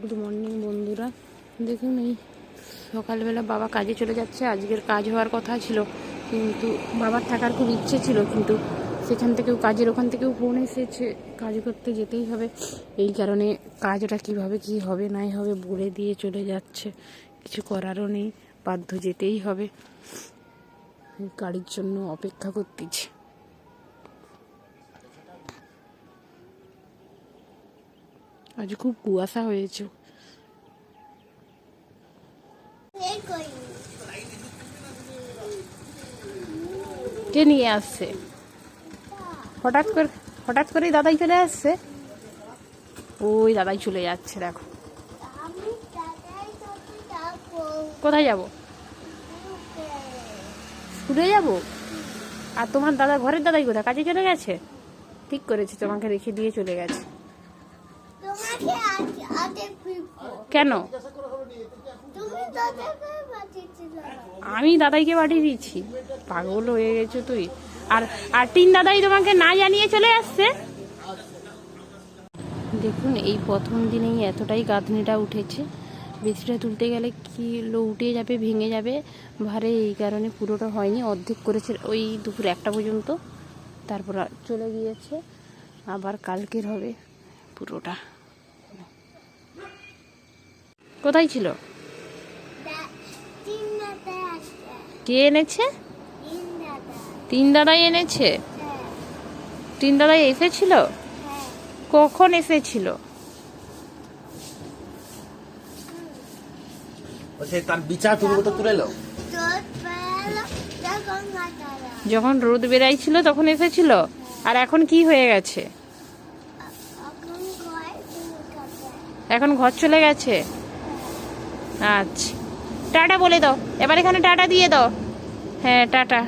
Good morning বন্ধুরা। দেখুন, এই সকালবেলা বাবা কাজে চলে যাচ্ছে। আজকের কাজ হওয়ার কথা ছিল, কিন্তু বাবার থাকার খুব ইচ্ছে ছিল, কিন্তু সেখান থেকেও কাজের ওখান থেকেও ফোন এসেছে। কাজ করতে যেতেই হবে। এই কারণে কাজটা কীভাবে কি হবে, নাই হবে, বলে দিয়ে চলে যাচ্ছে। কিছু করারও নেই, বাধ্য যেতেই হবে। গাড়ির জন্য অপেক্ষা করতেছি। আজ খুব কুয়াশা হয়েছে। কে নিয়ে আসছে? হঠাৎ করে, হঠাৎ করেই দাদাই চলে আসছে? ওই দাদাই চলে যাচ্ছে, দেখো। কোথায় যাব? স্কুলে যাব? আর তোমার দাদা, ঘরের দাদাই কোথায়? কাজে চলে গেছে? ঠিক করেছে, তোমাকে রেখে দিয়ে চলে গেছে তোমাকে আজ আগে ফিরবো কেন? আমি দাদাইকে পাঠিয়ে দিচ্ছি পাগল হয়ে গেছো তুই। আর আর তিন দাদাই তোমাকে না জানিয়ে চলে আসছে? দেখুন এই প্রথম দিনেই এতটাই গাঁথনিটা উঠেছে। বেশিটা তুলতে গেলে কি লো উঠে যাবে ভেঙে যাবে? ভারে এই কারণে পুরোটা হয়নি। অর্ধেক করেছে ওই দুপুর একটা পর্যন্ত। তারপর চলে গিয়েছে। আবার কালকের হবে পুরোটা। কোথায় ছিল? কে এনেছে? তিন দাদা দাদাই এনেছে? তিন দাদাই এসেছিল কখন এসেছিল তার বিচার তুমি কোথাও তুলে এলো যখন রোদ বেরাইছিল তখন এসেছিল আর এখন কি হয়ে গেছে? এখন ঘর চলে গেছে। আচ্ছা। টাটা বলে দাও। এবার এখানে টাটা দিয়ে দাও। হ্যাঁ টাটা।